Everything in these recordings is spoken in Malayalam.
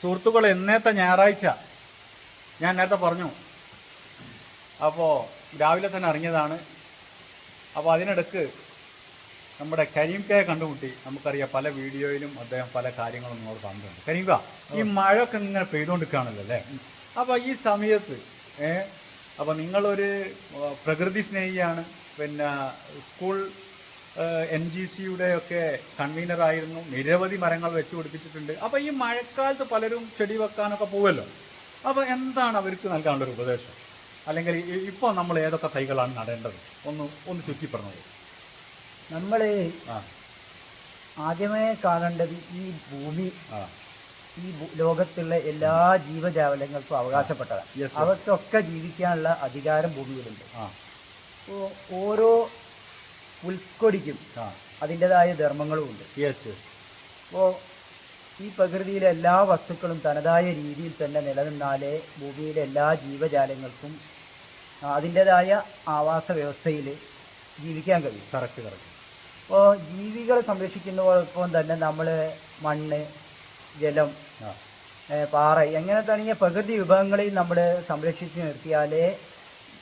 സുഹൃത്തുക്കളെ എന്നത്തെ ഞായറാഴ്ച. ഞാൻ നേരത്തെ പറഞ്ഞു. അപ്പോൾ രാവിലെ തന്നെ ഇറങ്ങിയതാണ്. അപ്പോൾ അതിനിടക്ക് നമ്മുടെ കരീം കണ്ടുമുട്ടി. നമുക്കറിയാം പല വീഡിയോയിലും അദ്ദേഹം പല കാര്യങ്ങളും നമ്മൾ പറഞ്ഞിട്ടുണ്ട്. കരീം കാ ഈ മഴയൊക്കെ ഇങ്ങനെ പെയ്തുകൊണ്ടിരിക്കുകയാണല്ലോ അല്ലേ? അപ്പോൾ ഈ സമയത്ത് ഏഹ് അപ്പോൾ നിങ്ങളൊരു പ്രകൃതി സ്നേഹിയാണ്. പിന്നെ സ്കൂൾ എൻ ജി സിയുടെ ഒക്കെ കൺവീനറായിരുന്നു. നിരവധി മരങ്ങൾ വെച്ചു പിടിപ്പിച്ചിട്ടുണ്ട്. അപ്പോൾ ഈ മഴക്കാലത്ത് പലരും ചെടി വെക്കാനൊക്കെ പോവല്ലോ. അപ്പോൾ എന്താണ് അവർക്ക് നൽകാനുള്ള ഒരു ഉപദേശം? അല്ലെങ്കിൽ ഇപ്പോൾ നമ്മൾ ഏതൊക്കെ തൈകളാണ് നടേണ്ടത്? ഒന്ന് ഒന്ന് ചുറ്റി പറഞ്ഞത് നമ്മൾ ആദ്യമേ കാണേണ്ടത് ഈ ഭൂമി ഈ ലോകത്തുള്ള എല്ലാ ജീവജാലങ്ങൾക്കും അവകാശപ്പെട്ടതാണ്. അവർക്കൊക്കെ ജീവിക്കാനുള്ള അധികാരം ഭൂമിയിലുണ്ട്. ഓരോ പുൽക്കൊടിക്കും ആ. അതിന്റെതായ ധർമ്മങ്ങളും ഉണ്ട് യെസ് അപ്പോൾ ഈ പ്രകൃതിയിലെ എല്ലാ വസ്തുക്കളും തനതായ രീതിയിൽ തന്നെ നിലനിന്നാലേ ഭൂമിയിലെ എല്ലാ ജീവജാലങ്ങൾക്കും അതിന്റെതായ ആവാസ വ്യവസ്ഥയിൽ ജീവിക്കാൻ കഴിയും. കറക്റ്റ് കറക്റ്റ് അപ്പോൾ ജീവികളെ സംരക്ഷിക്കുന്നതോടൊപ്പം തന്നെ നമ്മൾ മണ്ണ് ജലം പാറ എങ്ങനെ തുടങ്ങിയ പ്രകൃതി വിഭവങ്ങളെയും നമ്മൾ സംരക്ഷിച്ച് നിർത്തിയാലേ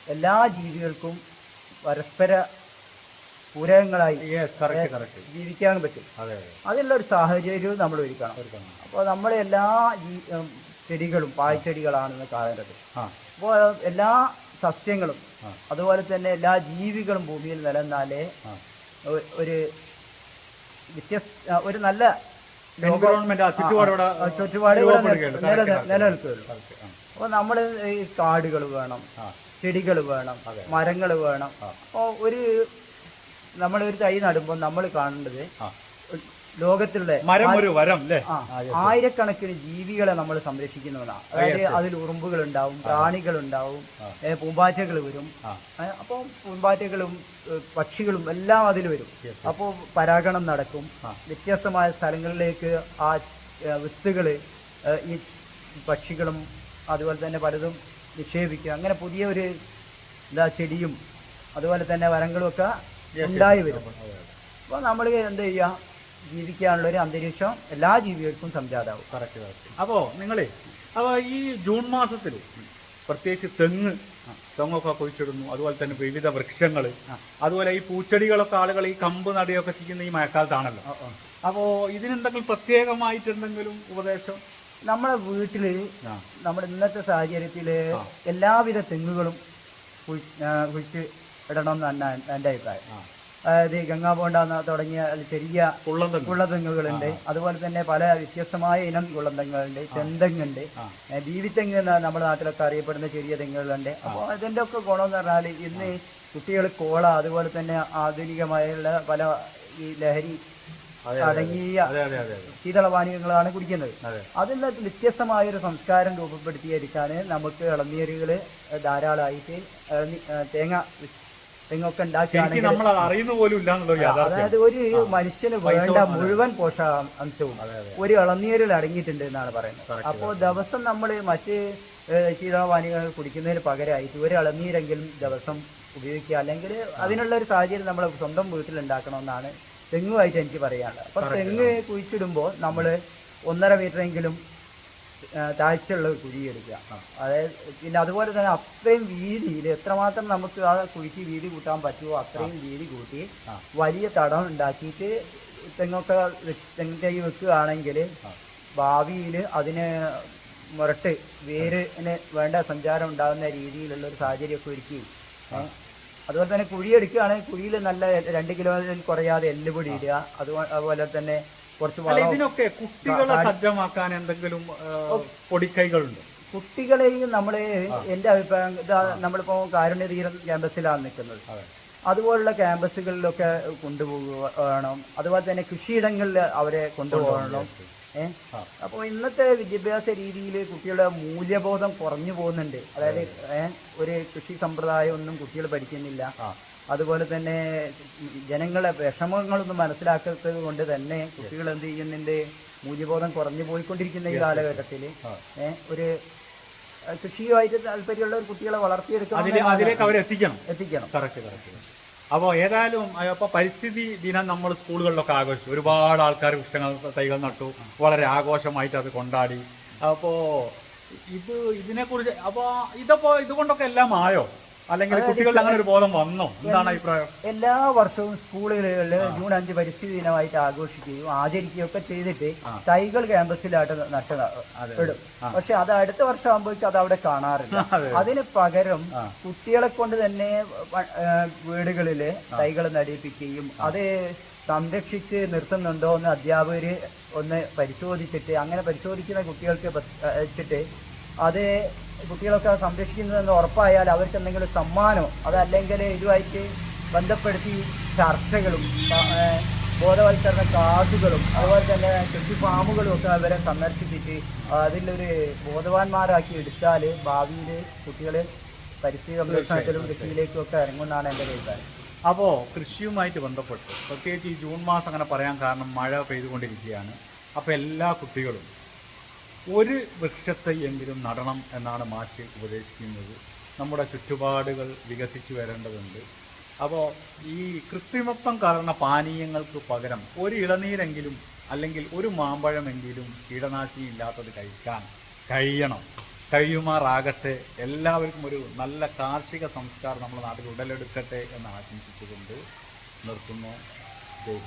എല്ലാ ജീവികൾക്കും പരസ്പര പൂരകങ്ങളായി ജീവിക്കാൻ പറ്റും. അതെ അതെ. അതിനുള്ള ഒരു സാഹചര്യവും നമ്മൾ ഒരുക്കണം. അപ്പോൾ നമ്മളെ എല്ലാ ചെടികളും പായ്ച്ചെടികളാണെന്ന് കാണേണ്ടത്. അപ്പോൾ എല്ലാ സസ്യങ്ങളും അതുപോലെ തന്നെ എല്ലാ ജീവികളും ഭൂമിയിൽ നിലനിന്നാലേ ഒരു വ്യത്യസ്ത ഒരു നല്ല ചുറ്റുപാട്. നിലനിൽക്കുകയുള്ളൂ. അപ്പോൾ നമ്മൾ ഈ കാടുകൾ വേണം ചെടികൾ വേണം മരങ്ങൾ വേണം. അപ്പോൾ ഒരു നമ്മൾ ഒരു തൈ നടുമ്പോൾ നമ്മൾ കാണേണ്ടത് ലോകത്തിലുള്ള മരം ഒരു വരം അല്ലേ ആയിരക്കണക്കിന് ജീവികളെ നമ്മൾ സംരക്ഷിക്കുന്നതാണ് അതായത് അതിൽ ഉറുമ്പുകൾ ഉണ്ടാവും പ്രാണികൾ ഉണ്ടാവും പൂമ്പാറ്റകൾ വരും. അപ്പോൾ പൂമ്പാറ്റകളും പക്ഷികളും എല്ലാം അതിൽ വരും. അപ്പോൾ പരാഗണം നടക്കും. വ്യത്യസ്തമായ സ്ഥലങ്ങളിലേക്ക് ആ വിത്തുകൾ ഈ പക്ഷികളും അതുപോലെ തന്നെ പലതും നിക്ഷേപിക്കുക. അങ്ങനെ പുതിയ ഒരു എന്താ ചെടിയും അതുപോലെ തന്നെ വരങ്ങളും ഒക്കെ ഉണ്ടായി. വരും. അപ്പോൾ നമ്മൾ എന്ത് ചെയ്യുക ജീവിക്കാനുള്ള ഒരു അന്തരീക്ഷം എല്ലാ ജീവികൾക്കും സംജാതാവും. കറക്റ്റ് അപ്പോൾ നിങ്ങളെ അപ്പോൾ ഈ ജൂൺ മാസത്തിൽ പ്രത്യേകിച്ച് തെങ്ങ് തെങ്ങൊക്കെ കുഴിച്ചിടുന്നു അതുപോലെ തന്നെ വിവിധ വൃക്ഷങ്ങൾ അതുപോലെ ഈ പൂച്ചെടികളൊക്കെ ആളുകൾ ഈ കമ്പ് നടുകയൊക്കെ ചെയ്യുന്ന ഈ മഴക്കാലത്താണല്ലോ. അപ്പോൾ ഇതിനെന്തെങ്കിലും പ്രത്യേകമായിട്ടെന്തെങ്കിലും ഉപദേശം? നമ്മുടെ വീട്ടിൽ നമ്മുടെ ഇന്നത്തെ സാഹചര്യത്തിൽ എല്ലാവിധ തെങ്ങുകളും കുഴിച്ച് ഇടണം എന്നാണ് എന്റെ അഭിപ്രായം. അതായത് അതായത് ഗംഗാപോണ്ട തുടങ്ങിയ ചെറിയ കുള്ളതെങ്ങുകളുണ്ട് അതുപോലെ തന്നെ പല വ്യത്യസ്തമായ ഇനം കുള്ളതെങ്ങുകളുണ്ട് ചെന്തെങ്ങുണ്ട്. ബീവിത്തെങ്ങ് നമ്മുടെ നാട്ടിലൊക്കെ അറിയപ്പെടുന്ന ചെറിയ തെങ്ങുകളുണ്ട്. അപ്പോൾ അതിന്റെ ഒക്കെ ഗുണം എന്ന് പറഞ്ഞാൽ ഇന്ന് കുട്ടികൾ കോള അതുപോലെ തന്നെ ആധുനികമായുള്ള പല ഈ ലഹരി അടങ്ങിയ ശീതളപാനീയങ്ങളാണ് കുടിക്കുന്നത്. അതെ. അതിൽ നിന്ന് വ്യത്യസ്തമായ ഒരു സംസ്കാരം രൂപപ്പെടുത്തിയെടുക്കാൻ നമുക്ക് ഇളനീരുകൾ ധാരാളമായിട്ട് തേങ്ങ തെങ്ങൊക്കെ ശരിക്കും ഉണ്ടാക്കുകയാണെങ്കിൽ നമ്മൾ അറിയുന്ന പോലും അതായത് ഒരു മനുഷ്യന് വേണ്ട മുഴുവൻ പോഷകാംശവും ഒരു ഇളനീരിൽ അടങ്ങിയിട്ടുണ്ട് എന്നാണ് പറയുന്നത്. അപ്പോ അപ്പോൾ ദിവസം നമ്മൾ മറ്റ് ഏഹ്, ശീതളപാനീയങ്ങൾ കുടിക്കുന്നതിന് പകരമായിട്ട് ഒരു ഇളനീരെങ്കിലും ദിവസം ഉപയോഗിക്കുക. അല്ലെങ്കിൽ അതിനുള്ള ഒരു സാഹചര്യം നമ്മൾ സ്വന്തം വീട്ടിൽ ഉണ്ടാക്കണമെന്നാണ് തെങ്ങുമായിട്ട് എനിക്ക് പറയാനുള്ളത്. അപ്പോൾ തെങ്ങ് കുഴിച്ചിടുമ്പോൾ നമ്മൾ ഒന്നര മീറ്ററെങ്കിലും താഴ്ചയുള്ള കുഴിയെടുക്കുക അതായത് പിന്നെ അതുപോലെ തന്നെ അത്രയും വീതിയിൽ എത്രമാത്രം നമുക്ക് ആ കുഴിക്ക് വീതി കൂട്ടാൻ പറ്റുമോ അത്രയും വീതി കൂട്ടി വലിയ തടം ഉണ്ടാക്കിയിട്ട് തെങ്ങൊക്കെ തെങ്ങ് തൈ വെക്കുകയാണെങ്കിൽ ഭാവിയിൽ അതിന് മുരട്ട് വേരിന് വേണ്ട സഞ്ചാരം ഉണ്ടാകുന്ന രീതിയിലുള്ള ഒരു സാഹചര്യമൊക്കെ ഒരുക്കി. അതുപോലെ തന്നെ കുഴി എടുക്കുകയാണെങ്കിൽ കുഴിയിൽ നല്ല രണ്ട് കിലോ കുറയാതെ എല്ലുപൊടി ഇടുക. അതുപോലെ തന്നെ കുറച്ച് ഇതിനൊക്കെ കുട്ടികളെ സജ്ജമാക്കാൻ എന്തെങ്കിലും പൊടിക്കൈകളുണ്ട്? കുട്ടികളെയും നമ്മളെ എന്റെ അഭിപ്രായം ഇതാ നമ്മളിപ്പോൾ കാരുണ്യതീരം ക്യാമ്പസിലാണ് നിൽക്കുന്നത്. അതെ. അതുപോലുള്ള ക്യാമ്പസുകളിലൊക്കെ കൊണ്ടുപോകണം അതുപോലെ തന്നെ കൃഷിയിടങ്ങളിൽ അവരെ കൊണ്ടുപോകണം. അപ്പോൾ ഇന്നത്തെ വിദ്യാഭ്യാസ രീതിയിൽ കുട്ടികളുടെ മൂല്യബോധം കുറഞ്ഞു പോകുന്നുണ്ട്. അതായത് ഒരു കൃഷി സമ്പ്രദായം ഒന്നും കുട്ടികൾ പഠിക്കുന്നില്ല. അതുപോലെ തന്നെ ജനങ്ങളെ വിഷമങ്ങളൊന്നും മനസ്സിലാക്കാത്തത് കൊണ്ട് തന്നെ കുട്ടികൾ എന്ത് ചെയ്യുന്നതിന്റെ മൂല്യബോധം കുറഞ്ഞു പോയിക്കൊണ്ടിരിക്കുന്ന ഈ കാലഘട്ടത്തിൽ. ഒരു കൃഷിയുമായിട്ട് താല്പര്യമുള്ള ഒരു കുട്ടികളെ വളർത്തിയെടുക്കണം അതിലേക്ക് എത്തിക്കണം. കറക്റ്റ് കറക്റ്റ് അപ്പോൾ ഏതായാലും അപ്പോൾ പരിസ്ഥിതി ദിനം നമ്മൾ സ്കൂളുകളിലൊക്കെ ആഘോഷിച്ചു. ഒരുപാട് ആൾക്കാർ വൃക്ഷങ്ങൾ തൈകൾ നട്ടു. വളരെ ആഘോഷമായിട്ട് അത് കൊണ്ടാടി. അപ്പോ ഇത് ഇതിനെക്കുറിച്ച് അപ്പോൾ ഇതപ്പോ ഇതുകൊണ്ടൊക്കെ എല്ലാം ആയോ? അല്ലെങ്കിൽ കുട്ടികളിൽ അങ്ങനെ ഒരു ബോധം വന്നോ. എന്താണ് അഭിപ്രായം? എല്ലാ വർഷവും സ്കൂളുകളിൽ ജൂൺ അഞ്ച് പരിസ്ഥിതി ദിനമായിട്ട് ആഘോഷിക്കുകയും ആചരിക്കുകയും ഒക്കെ ചെയ്തിട്ട് തൈകൾ ക്യാമ്പസിലായിട്ട് നട്ട് ഇടും പക്ഷെ അത് അടുത്ത വർഷം ആകുമ്പോഴേക്കും അത് അവിടെ കാണാറില്ല. അതിന് പകരം കുട്ടികളെ കൊണ്ട് തന്നെ വീടുകളിൽ തൈകൾ നടിപ്പിക്കുകയും അത് സംരക്ഷിച്ച് നിർത്തുന്നുണ്ടോ എന്ന് അധ്യാപകര് ഒന്ന് പരിശോധിച്ചിട്ട് അങ്ങനെ പരിശോധിക്കുന്ന കുട്ടികൾക്ക് വെച്ചിട്ട് അത് കുട്ടികളൊക്കെ സംരക്ഷിക്കുന്നതെന്ന് ഉറപ്പായാൽ അവർക്ക് എന്തെങ്കിലും സമ്മാനമോ അതല്ലെങ്കിൽ ഇതുമായിട്ട് ബന്ധപ്പെടുത്തി ചർച്ചകളും ബോധവൽക്കരണ ക്ലാസുകളും അതുപോലെ തന്നെ കൃഷി ഫാമുകളും ഒക്കെ അവരെ സന്ദർശിപ്പിച്ച് അതിലൊരു ബോധവാന്മാരാക്കി എടുത്താൽ ഭാവിയിൽ കുട്ടികൾ പരിസ്ഥിതി സംരക്ഷണത്തിലും കൃഷിയിലേക്കും ഒക്കെ ഇറങ്ങുമെന്നാണ് എന്റെ അഭിപ്രായം. അപ്പോൾ കൃഷിയുമായിട്ട് ബന്ധപ്പെട്ട് പ്രത്യേകിച്ച് ഈ ജൂൺ മാസം അങ്ങനെ പറയാൻ കാരണം മഴ പെയ്തുകൊണ്ടിരിക്കുകയാണ്. അപ്പോൾ എല്ലാ കുട്ടികളും ഒരു വൃക്ഷത്തെ എങ്കിലും നടണം എന്നാണ് മാഷ് ഉപദേശിക്കുന്നത്. നമ്മുടെ ചുറ്റുപാടുകൾ വികസിച്ചു വരേണ്ടതുണ്ട്. അപ്പോൾ ഈ കൃത്രിമത്വം കലർന്ന പാനീയങ്ങൾക്ക് പകരം ഒരു ഇളനീരെങ്കിലും അല്ലെങ്കിൽ ഒരു മാമ്പഴമെങ്കിലും കീടനാശിനി ഇല്ലാത്തത് കഴിക്കാൻ കഴിയണം. കഴിയുമാറാകട്ടെ. എല്ലാവർക്കും ഒരു നല്ല കാർഷിക സംസ്കാരം നമ്മുടെ നാട്ടിൽ ഉടലെടുക്കട്ടെ എന്ന് ആശംസിച്ചുകൊണ്ട് നിർത്തുന്നു. ജയ്